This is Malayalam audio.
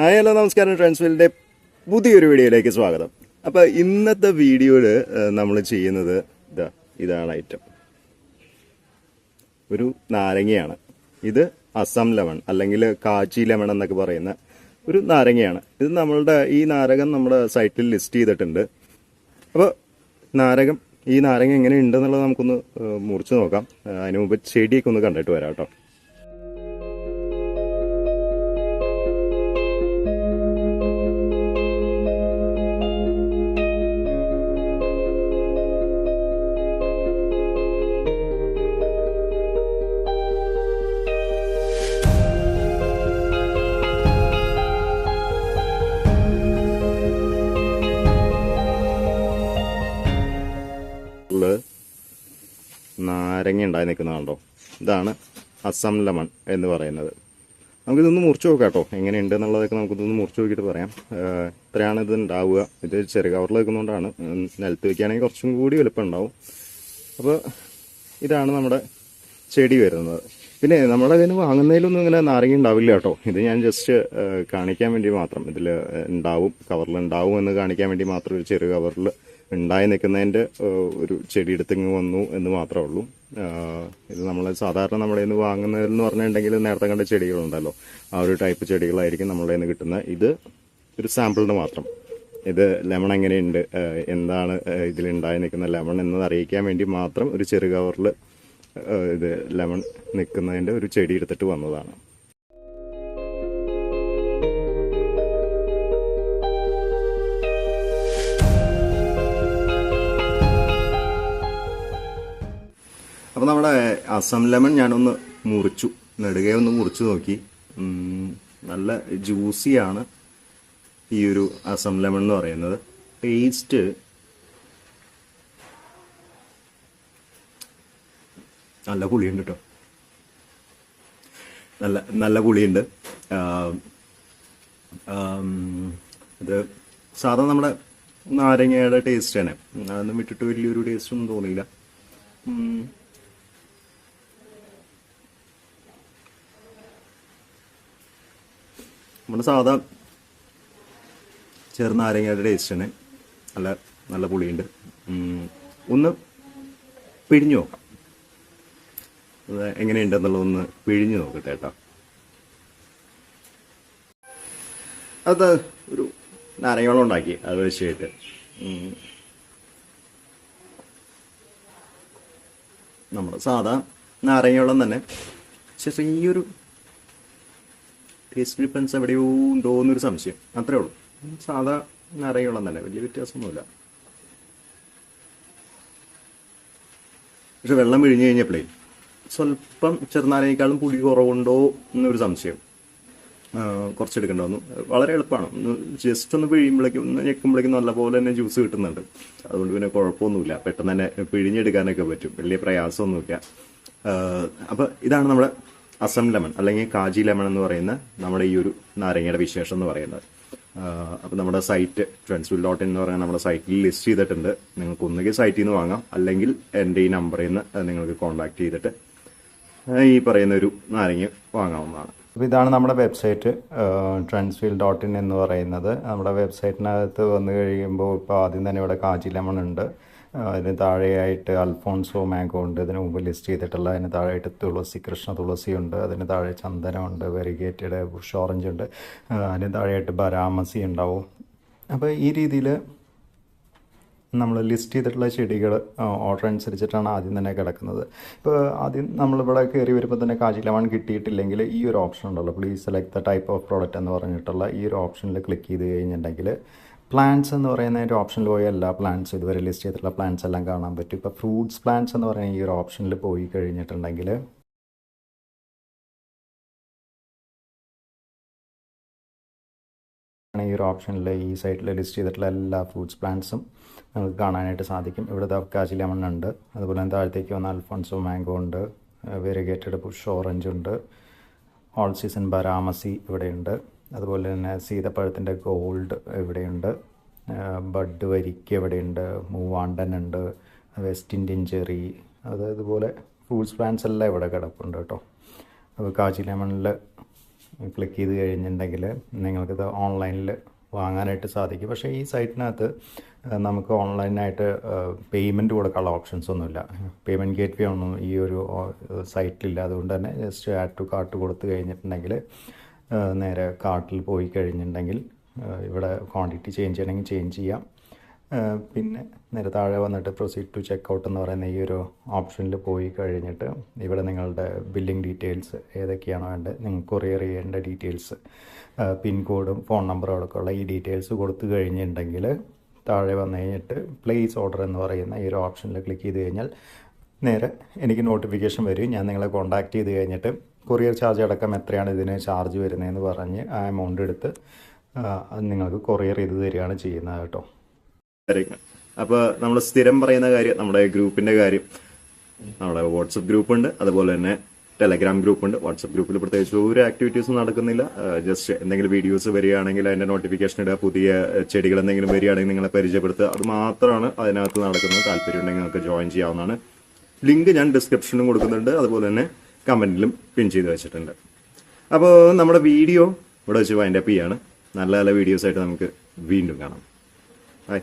ഹായ് ഹലോ നമസ്കാരം ട്രാൻസ്ഫിലിന്റെ പുതിയൊരു വീഡിയോയിലേക്ക് സ്വാഗതം. അപ്പോൾ ഇന്നത്തെ വീഡിയോയിൽ നമ്മൾ ചെയ്യുന്നത് ഇതാ ഇതാണ് ഐറ്റം ഒരു നാരങ്ങയാണ്. ഇത് അസം ലെമൺ അല്ലെങ്കിൽ കാച്ചി ലെമൺ എന്നൊക്കെ പറയുന്ന ഒരു നാരങ്ങയാണ്. ഇത് നമ്മളുടെ ഈ നാരകം നമ്മുടെ സൈറ്റിൽ ലിസ്റ്റ് ചെയ്തിട്ടുണ്ട്. അപ്പോൾ നാരകം ഈ നാരങ്ങ എങ്ങനെ ഉണ്ടെന്നുള്ളത് നമുക്കൊന്ന് മുറിച്ച് നോക്കാം. അതിന് മുമ്പ് ചെടിയൊക്കെ ഒന്ന് കണ്ടിട്ട് വരാം കേട്ടോ. നാരങ്ങ ഉണ്ടായി നിൽക്കുന്നതാണല്ലോ ഇതാണ് അസം ലെമൺ എന്ന് പറയുന്നത്. നമുക്കിതൊന്ന് മുറിച്ച് നോക്കാം കേട്ടോ എങ്ങനെയുണ്ട് എന്നുള്ളതൊക്കെ നമുക്കിതൊന്ന് മുറിച്ച് നോക്കിയിട്ട് പറയാം. ഇത്രയാണ് ഇത് ഉണ്ടാവുക. ഇത് ചെറിയ കവറിൽ വെക്കുന്നതുകൊണ്ടാണ് നിലത്ത് വെക്കുകയാണെങ്കിൽ കുറച്ചും കൂടി വലുപ്പം ഉണ്ടാവും അപ്പോൾ ഇതാണ് നമ്മുടെ ചെടി വരുന്നത്. പിന്നെ നമ്മുടെ നിന്ന് വാങ്ങുന്നതിലൊന്നും ഇങ്ങനെ നാരങ്ങ ഉണ്ടാവില്ല കേട്ടോ. ഇത് ഞാൻ ജസ്റ്റ് കാണിക്കാൻ വേണ്ടി മാത്രം. ഇതിൽ ഉണ്ടാവും കവറിൽ ഉണ്ടാവും എന്ന് കാണിക്കാൻ വേണ്ടി മാത്രം ഒരു ചെറിയ കവറിൽ ഉണ്ടായി നിൽക്കുന്നതിന്റെ ഒരു ചെടി എടുത്തിങ്ങ് വന്നു എന്ന് മാത്രമേ ഉള്ളൂ. ഇത് നമ്മൾ സാധാരണ നമ്മുടെ നിന്ന് വാങ്ങുന്നതെന്ന് പറഞ്ഞിട്ടുണ്ടെങ്കിൽ നേരത്തെ കണ്ട ചെടികളുണ്ടല്ലോ. ആ ഒരു ടൈപ്പ് ചെടികളായിരിക്കും നമ്മുടെ നിന്ന് കിട്ടുന്നത്. ഇത് ഒരു സാമ്പിളിന് മാത്രം. ഇത് ലെമൺ എങ്ങനെയുണ്ട് എന്താണ് ഇതിലുണ്ടായി നിൽക്കുന്ന ലെമൺ എന്നത് അറിയിക്കാൻ വേണ്ടി മാത്രം ഒരു ചെറു കവറിൽ ഇത് ലെമൺ നിൽക്കുന്നതിന്റെ ഒരു ചെടി എടുത്തിട്ട് വന്നതാണ്. അപ്പോൾ നമ്മുടെ അസം ലെമൺ ഞാനൊന്ന് മുറിച്ചു. നെടുകെ ഒന്ന് മുറിച്ചു നോക്കി. നല്ല ജ്യൂസിയാണ് ഈ ഒരു അസം ലെമൺ എന്ന് പറയുന്നത്. ടേസ്റ്റ് നല്ല പുളിയുണ്ട് കേട്ടോ നല്ല നല്ല പുളിയുണ്ട്. ഇത് സാധാരണ നമ്മുടെ നാരങ്ങയുടെ ടേസ്റ്റ് തന്നെ അതൊന്നും വിട്ടിട്ട് വലിയൊരു ടേസ്റ്റ് ഒന്നും തോന്നിയില്ല. നമ്മുടെ സാധാ ചെറുനാരങ്ങയുടെ ടേസ്റ്റ് തന്നെ നല്ല നല്ല പുളിയുണ്ട്. ഒന്ന് പിഴിഞ്ഞു നോക്കാം എങ്ങനെയുണ്ടെന്നുള്ളതൊന്ന് പിഴിഞ്ഞു നോക്കട്ടെ കേട്ടോ അത് ഒരു നാരങ്ങോളം ഉണ്ടാക്കി അത് വെച്ചിട്ട്. നമ്മുടെ സാധാ നാരങ്ങോളം തന്നെ ചെറിയൊരു ടേസ്റ്റ് ഡിഫറൻസ് എവിടെയോ ഉണ്ടോ എന്നൊരു സംശയം. അത്രേ ഉള്ളൂ. സാധാ നാരങ്ങവെള്ളം തന്നെ വലിയ വ്യത്യാസമൊന്നുമില്ല. പക്ഷെ വെള്ളം വിഴിഞ്ഞു കഴിഞ്ഞപ്പോഴേ സ്വല്പം ചെറുനാരേക്കാളും പുളി കുറവുണ്ടോ എന്നൊരു സംശയം കുറച്ചെടുക്കേണ്ട വന്നു വളരെ എളുപ്പമാണ്. ജസ്റ്റ് ഒന്ന് പിഴിയുമ്പോഴേക്കും ഒന്ന് ഞെക്കുമ്പോഴേക്കും നല്ലപോലെ തന്നെ ജ്യൂസ് കിട്ടുന്നുണ്ട്. അതുകൊണ്ട് പിന്നെ കുഴപ്പമൊന്നുമില്ല. പെട്ടെന്ന് തന്നെ പിഴിഞ്ഞെടുക്കാനൊക്കെ പറ്റും. വലിയ പ്രയാസമൊന്നുമില്ല. അപ്പം അപ്പോൾ ഇതാണ് നമ്മുടെ അസം ലെമൺ അല്ലെങ്കിൽ കാജി ലെമൺ എന്ന് പറയുന്ന നമ്മുടെ ഈ ഒരു നാരങ്ങയുടെ വിശേഷം എന്ന് പറയുന്നത്. അപ്പോൾ നമ്മുടെ സൈറ്റ് ട്രെൻസ്വിൽ ഡോട്ട് എന്ന് പറയുന്ന നമ്മുടെ സൈറ്റിൽ ലിസ്റ്റ് ചെയ്തിട്ടുണ്ട്. നിങ്ങൾക്ക് ഒന്നുകിൽ സൈറ്റിൽ നിന്ന് വാങ്ങാം അല്ലെങ്കിൽ എന്റെ ഈ നമ്പറിൽ നിന്ന് നിങ്ങൾക്ക് കോൺടാക്ട് ചെയ്തിട്ട് ഈ പറയുന്ന ഒരു നാരങ്ങ വാങ്ങാവുന്നതാണ്. അപ്പോൾ ഇതാണ് നമ്മുടെ വെബ്സൈറ്റ് ട്രെൻസ്ഫീൽ ഡോട്ട് ഇൻ എന്ന് പറയുന്നത്. നമ്മുടെ വെബ്സൈറ്റിനകത്ത് വന്നു കഴിയുമ്പോൾ ഇപ്പോൾ ആദ്യം തന്നെ ഇവിടെ കാജി ലെമൺ ഉണ്ട്. അതിന് താഴെയായിട്ട് അൽഫോൺസോ മാംഗോ ഉണ്ട്. ഇതിന് മുമ്പ് ലിസ്റ്റ് ചെയ്തിട്ടുള്ള അതിന് താഴെയായിട്ട് തുളസി കൃഷ്ണ തുളസി ഉണ്ട്. അതിന് താഴെ ചന്ദനമുണ്ട് വെരിഗേറ്റഡ് ബുഷ് ഓറഞ്ച് ഉണ്ട്. അതിന് താഴെയായിട്ട് ബരാമസി ഉണ്ടാവും. അപ്പോൾ ഈ രീതിയിൽ നമ്മൾ ലിസ്റ്റ് ചെയ്തിട്ടുള്ള ചെടികൾ ഓർഡർ അനുസരിച്ചിട്ടാണ് ആദ്യം തന്നെ കിടക്കുന്നത്. ഇപ്പോൾ ആദ്യം നമ്മളിവിടെ കയറി വരുമ്പോൾ തന്നെ കാജി ലെമൺ കിട്ടിയിട്ടില്ലെങ്കിൽ ഈ ഒരു ഓപ്ഷൻ ഉണ്ടല്ലോ. Please select the type of product എന്ന് പറഞ്ഞിട്ടുള്ള ഈ ഒരു ഓപ്ഷനിൽ ക്ലിക്ക് ചെയ്ത് കഴിഞ്ഞിട്ടുണ്ടെങ്കിൽ പ്ലാന്റ്സ് എന്ന് പറയുന്ന ഒരു ഓപ്ഷനിൽ പോയി എല്ലാ പ്ലാന്റ്സ് ഇതുവരെ ലിസ്റ്റ് ചെയ്തിട്ടുള്ള പ്ലാന്റ്സ് എല്ലാം കാണാൻ പറ്റും. ഇപ്പോൾ ഫ്രൂട്ട്സ് പ്ലാന്റ്സ് എന്ന് പറയുന്ന ഈ ഒരു ഓപ്ഷനിൽ പോയി കഴിഞ്ഞിട്ടുണ്ടെങ്കിൽ ഈ ഒരു ഓപ്ഷനിൽ ഈ സൈറ്റിൽ ലിസ്റ്റ് ചെയ്തിട്ടുള്ള എല്ലാ ഫ്രൂട്ട്സ് പ്ലാന്റ്സും നമുക്ക് കാണാനായിട്ട് സാധിക്കും. ഇവിടെ കാച്ചി ലെമൺ ഉണ്ട്. അതുപോലെ തന്നെ താഴത്തേക്ക് വന്ന അൽഫോൺസോ മാംഗോ ഉണ്ട് വെരിഗേറ്റഡ് പുഷ് ഓറഞ്ച് ഉണ്ട് ഓൾ സീസൺ ബരാമസി ഇവിടെയുണ്ട് അതുപോലെ തന്നെ സീതപ്പഴത്തിന്റെ ഗോൾഡ് ഇവിടെയുണ്ട് ബഡ് വരിക്ക ഇവിടെയുണ്ട് മൂവാണ്ടൻ ഉണ്ട് വെസ്റ്റ് ഇന്ത്യൻ ചെറി അത് അതുപോലെ ഫ്രൂട്ട്സ് പ്ലാന്റ്സ് എല്ലാം ഇവിടെ കിടപ്പുണ്ട് കേട്ടോ. അപ്പോൾ കാച്ചി ലെമണിൽ ക്ലിക്ക് ചെയ്ത് കഴിഞ്ഞിട്ടുണ്ടെങ്കിൽ നിങ്ങൾക്കിത് ഓൺലൈനിൽ വാങ്ങാനായിട്ട് സാധിക്കും. പക്ഷേ ഈ സൈറ്റിനകത്ത് നമുക്ക് ഓൺലൈനായിട്ട് പേയ്മെന്റ് കൊടുക്കാനുള്ള ഓപ്ഷൻസ് ഒന്നുമില്ല. പേയ്മെന്റ് ഗേറ്റ് വേ ഒന്നും ഈ ഒരു സൈറ്റിലില്ല. അതുകൊണ്ട് തന്നെ ജസ്റ്റ് ആഡ് ടു കാർട്ട് കൊടുത്തു കഴിഞ്ഞിട്ടുണ്ടെങ്കിൽ നേരെ കാട്ടിൽ പോയി കഴിഞ്ഞിട്ടുണ്ടെങ്കിൽ ഇവിടെ ക്വാണ്ടിറ്റി ചേഞ്ച് ചെയ്യണമെങ്കിൽ ചേഞ്ച് ചെയ്യാം. പിന്നെ നേരെ താഴെ വന്നിട്ട് പ്രൊസീഡ് ടു ചെക്ക് ഔട്ട് എന്ന് പറയുന്ന ഈ ഒരു ഓപ്ഷനിൽ പോയി കഴിഞ്ഞിട്ട് ഇവിടെ നിങ്ങളുടെ ബില്ലിംഗ് ഡീറ്റെയിൽസ് ഏതൊക്കെയാണോ വേണ്ടത് നിങ്ങൾക്ക് കൊറിയർ ചെയ്യേണ്ട ഡീറ്റെയിൽസ് പിൻകോഡും ഫോൺ നമ്പറും അടക്കമുള്ള ഈ ഡീറ്റെയിൽസ് കൊടുത്തു കഴിഞ്ഞിട്ടുണ്ടെങ്കിൽ താഴെ വന്നു കഴിഞ്ഞിട്ട് പ്ലേസ് ഓർഡർ എന്ന് പറയുന്ന ഈ ഒരു ഓപ്ഷനിൽ ക്ലിക്ക് ചെയ്ത് കഴിഞ്ഞാൽ നേരെ എനിക്ക് നോട്ടിഫിക്കേഷൻ വരും. ഞാൻ നിങ്ങളെ കോൺടാക്റ്റ് ചെയ്ത് കഴിഞ്ഞിട്ട് കൊറിയർ ചാർജ് അടക്കം എത്രയാണ് ഇതിന് ചാർജ് വരുന്നതെന്ന് പറഞ്ഞ് ആ എമൗണ്ട് എടുത്ത് നിങ്ങൾക്ക് കൊറിയർ ചെയ്ത് തരികയാണ് ചെയ്യുന്നത് കേട്ടോ. അപ്പോൾ നമ്മൾ സ്ഥിരം പറയുന്ന കാര്യം നമ്മുടെ ഗ്രൂപ്പിന്റെ കാര്യം. നമ്മുടെ വാട്സപ്പ് ഗ്രൂപ്പ് ഉണ്ട് അതുപോലെ തന്നെ ടെലഗ്രാം ഗ്രൂപ്പ് ഉണ്ട് വാട്സപ്പ് ഗ്രൂപ്പിൽ പ്രത്യേകിച്ച് ഒരു ആക്ടിവിറ്റീസും നടക്കുന്നില്ല. ജസ്റ്റ് എന്തെങ്കിലും വീഡിയോസ് വരികയാണെങ്കിൽ അതിന്റെ നോട്ടിഫിക്കേഷൻ ഇടുക പുതിയ ചെടികൾ എന്തെങ്കിലും വരികയാണെങ്കിൽ നിങ്ങളെ പരിചയപ്പെടുത്തുക. അത് മാത്രമാണ് അതിനകത്ത് നടക്കുന്നത്. താല്പര്യം ഉണ്ടെങ്കിൽ നിങ്ങൾക്ക് ജോയിൻ ചെയ്യാവുന്നതാണ്. ലിങ്ക് ഞാൻ ഡിസ്ക്രിപ്ഷനിലും കൊടുക്കുന്നുണ്ട്. അതുപോലെ തന്നെ കമന്റിലും പിൻ ചെയ്ത് വെച്ചിട്ടുണ്ട്. അപ്പോൾ നമ്മുടെ വീഡിയോ ഇവിടെ വെച്ച് വൈൻഡപ്പ് ചെയ്യാണ്. നല്ല നല്ല വീഡിയോസായിട്ട് നമുക്ക് വീണ്ടും കാണാം. ബൈ